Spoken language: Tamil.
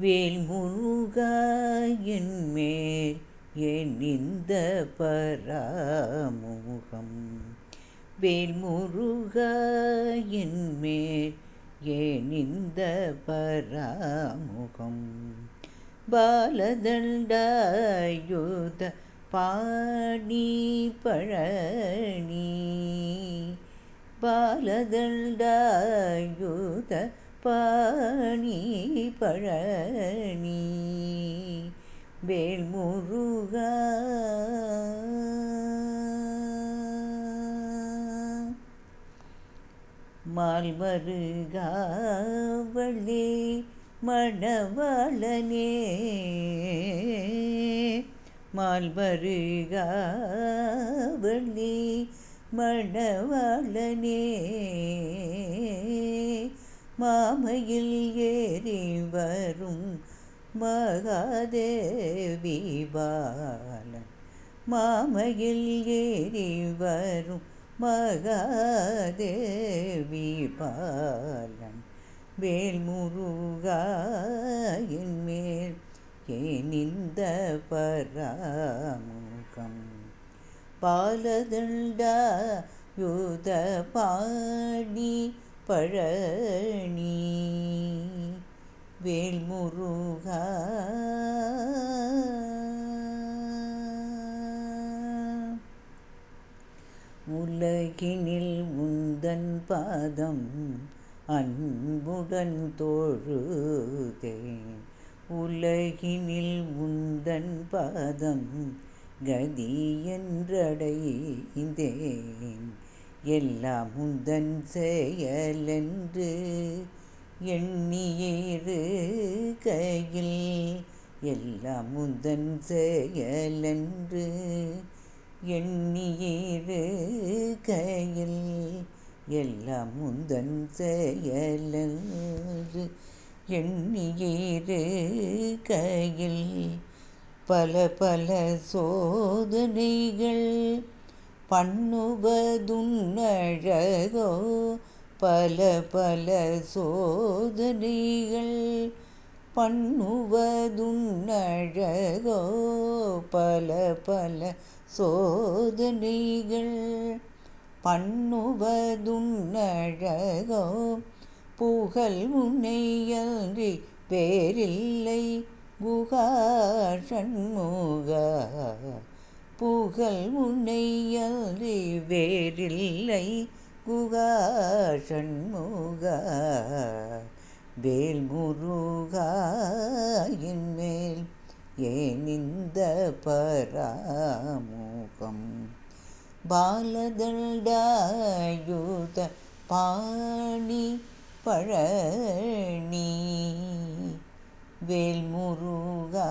வேல் முருகா என்மேல் ஏன் இந்த பராமுகம். வேல் முருகா என்மேல் ஏன் இந்த பராமுகம். பாலதண்டாயுத பாணி பழனி. பாலதண்டாயுத பணி பழனி வேல்முருகா. மால்மருகாவளே மணவாளனே. மால்மருகாவளே மணவாளனே. மாமையில் ஏறி வரும் மகாதேவி பாலன். மாமையில் ஏறி வரும் மகாதேவி பாலன். வேல் முருகாயின் மேல் ஏனிந்த பராமுகம்? பாலதுண்டா யுத பாடி பழனி வேல்முருகா. உலகினில் உந்தன் பாதம் அன்புடன் தோழுதேன் உலகினில் உந்தன் பாதம் கதி என்றடைந்தேன். எல்லாம் முந்தன் செயலென்று எண்ணியிரு கையில். எல்லாம் முந்தன் செயலென்று எண்ணியிரு கையில். எல்லாம் முந்தன் செயலென்று எண்ணியிரு கையில். பல பல சோதனைகள் பண்ணுவதுன்னழகோ பல பல சோதனைகள் பண்ணுவதுன்னழகோ பல பல சோதனைகள் பண்ணுவதுன்னழகோ புகழ் முனையன்றி பேரில்லை குகா சண்முகா. புகழ் உன்னையன்றி வேறில்லை. குகா சண்முகா வேல் முருகா என் மேல் ஏன் இந்த பராமுகம். பாலதண்டாயுத பாணி பழனி. வேல் முருகா